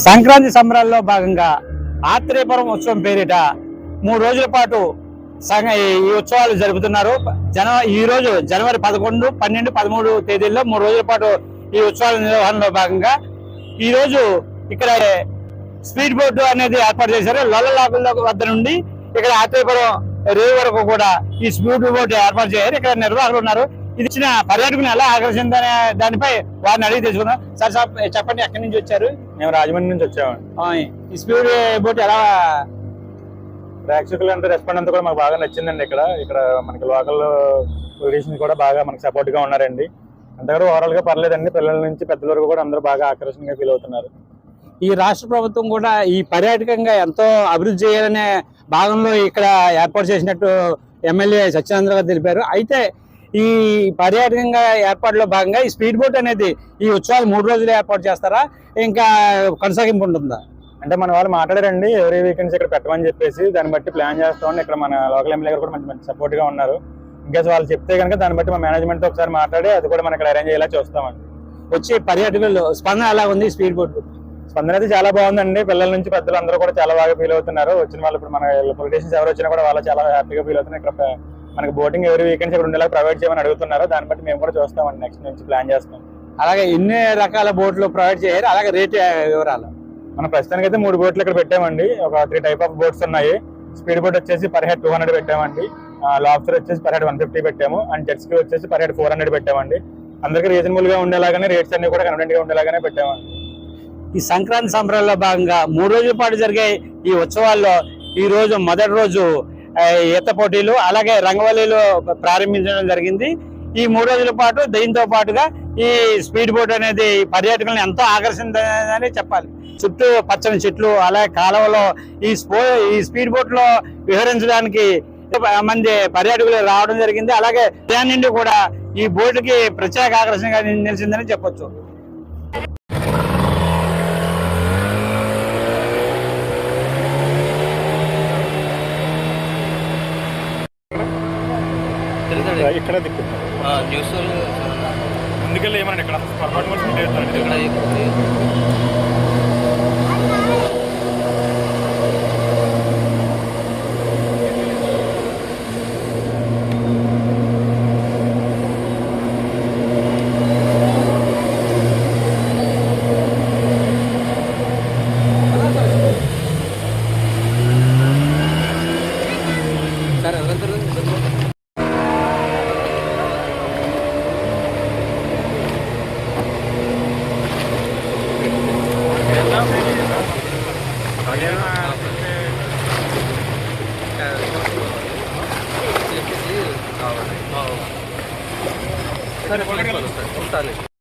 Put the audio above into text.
సంక్రాంతి సంబరాల్లో భాగంగా ఆత్రేయపురం ఉత్సవం పేరిట మూడు రోజుల పాటు ఈ ఉత్సవాలు జరుపుతున్నారు. జనవరి ఈ రోజు జనవరి పదకొండు పన్నెండు పదమూడు తేదీల్లో మూడు రోజుల పాటు ఈ ఉత్సవాల నిర్వహణలో భాగంగా ఈ రోజు ఇక్కడ స్పీడ్ బోర్డు అనేది ఏర్పాటు చేశారు. లొల్లలాకుల వద్ద నుండి ఇక్కడ ఆత్రేయపురం రేవు వరకు కూడా ఈ స్పీడ్ బోర్డు ఏర్పాటు చేశారు. ఇక్కడ నిర్వాహకులు ఉన్నారు. ఇది ఇచ్చిన పర్యాటకుని ఎలా ఆకర్షిందనే దానిపై వారిని అడిగి తెలుసుకున్నాం సార్ సార్ చెప్పండి ఎక్కడి నుంచి వచ్చారు? మేము రాజమండ్రి నుంచి వచ్చామండి. ఈ స్పీడ్ బోట్ ఎలా ప్రేక్షకులు అంటే రెస్పాండ్ అంతా కూడా మాకు బాగా నచ్చిందండి ఇక్కడ. ఇక్కడ మనకి లోకల్ పొలిటీషియన్స్ కూడా బాగా మనకి సపోర్ట్గా ఉన్నారండి. అంతా కూడా ఓవరాల్గా పర్లేదండి. పిల్లల నుంచి పెద్దల వరకు కూడా అందరూ బాగా ఆకర్షణగా ఫీల్ అవుతున్నారు. ఈ రాష్ట్ర ప్రభుత్వం కూడా ఈ పర్యాటకంగా ఎంతో అభివృద్ధి చేయాలనే భాగంలో ఇక్కడ ఏర్పాటు చేసినట్టు ఎమ్మెల్యే సత్యనారాయణ గారు తెలిపారు. అయితే ఈ పర్యాటకంగా ఏర్పాటులో భాగంగా ఈ స్పీడ్ బోట్ అనేది ఈ ఉత్సవాలు మూడు రోజులు ఏర్పాటు చేస్తారా? ఇంకా కొనసాగింపు ఉంటుందా? అంటే మన వాళ్ళు మాట్లాడారండి ఎవరీ వీకెండ్స్ ఇక్కడ పెట్టమని చెప్పేసి దాన్ని బట్టి ప్లాన్ చేస్తామని ఇక్కడ మన లోకల్ ఎమ్మెల్యే గారు కూడా మంచి మంచి సపోర్ట్గా ఉన్నారు. ఇంకా వాళ్ళు చెప్తే కనుక దాన్ని బట్టి మా మేనేజ్మెంట్తో ఒకసారి మాట్లాడి అది కూడా మనకి అరేంజ్ అయ్యేలా చూస్తామండి. వచ్చి పర్యాటకులు స్పందన ఎలా ఉంది స్పీడ్ బోట్? స్పందన అయితే చాలా బాగుందండి. పిల్లల నుంచి పెద్దలు అందరూ కూడా చాలా బాగా ఫీల్ అవుతున్నారు. వచ్చిన వాళ్ళు ఇప్పుడు మన పొలిటీషియన్స్ ఎవరు వచ్చినా కూడా వాళ్ళు చాలా హ్యాపీగా ఫీల్ అవుతున్నారు. ఇక్కడ మనకి బోటింగ్ ఎవరి వీకెండ్స్ ఇక్కడ ఉండేలా ప్రొవైడ్ చేయమని అడుగుతున్నారు దాన్ని బట్టి మేము కూడా చూస్తామండి నెక్స్ట్ నుంచి ప్లాన్ చేస్తాం. అలాగే ఎన్ని రకాల బోట్లు ప్రొవైడ్ చేయారు? అలాగే రేట్ వివరాలు? మనం ప్రస్తుతానికి అయితే మూడు బోట్లు ఇక్కడ పెట్టామండి. ఒక త్రీ టైప్ ఆఫ్ బోట్స్ ఉన్నాయి. స్పీడ్ బోట్ వచ్చేసి పర్ హెడ్ టూ హండ్రెడ్ పెట్టామండి. లాబ్స్టర్ వచ్చేసి పర్ హెడ్ వన్ ఫిఫ్టీ పెట్టాము. అండ్ జెట్స్కి వచ్చేసి పర్ హెడ్ ఫోర్ హండ్రెడ్ పెట్టామండి. అందరికీ రీజనబుల్గా ఉండేలాగానే రేట్స్ అన్ని కూడా కన్వెంట్గా ఉండేలాగానే పెట్టామండి. ఈ సంక్రాంతి సంబరాల్లో భాగంగా మూడు రోజుల పాటు జరిగే ఈ ఉత్సవాల్లో ఈ రోజు మొదటి రోజు ఈత పోటీలు అలాగే రంగవల్లిలో ప్రారంభించడం జరిగింది. ఈ మూడు రోజుల పాటు దీంతో పాటుగా ఈ స్పీడ్ బోట్ అనేది పర్యాటకులను ఎంతో ఆకర్షించని చెప్పాలి. చుట్టూ పచ్చని చెట్లు అలాగే కాలువలో ఈ స్పో ఈ స్పీడ్ బోట్లో విహరించడానికి మంది పర్యాటకులు రావడం జరిగింది. అలాగే ఉదయం నుండి కూడా ఈ బోటుకి ప్రత్యేక ఆకర్షణగా నిలిచిందని చెప్పొచ్చు. ఇక్కడ దిక్కు. న్యూస్ ముందుకెళ్ళి ఏమన్నా ఇక్కడ? ఇక్కడ సరే ఉంటాను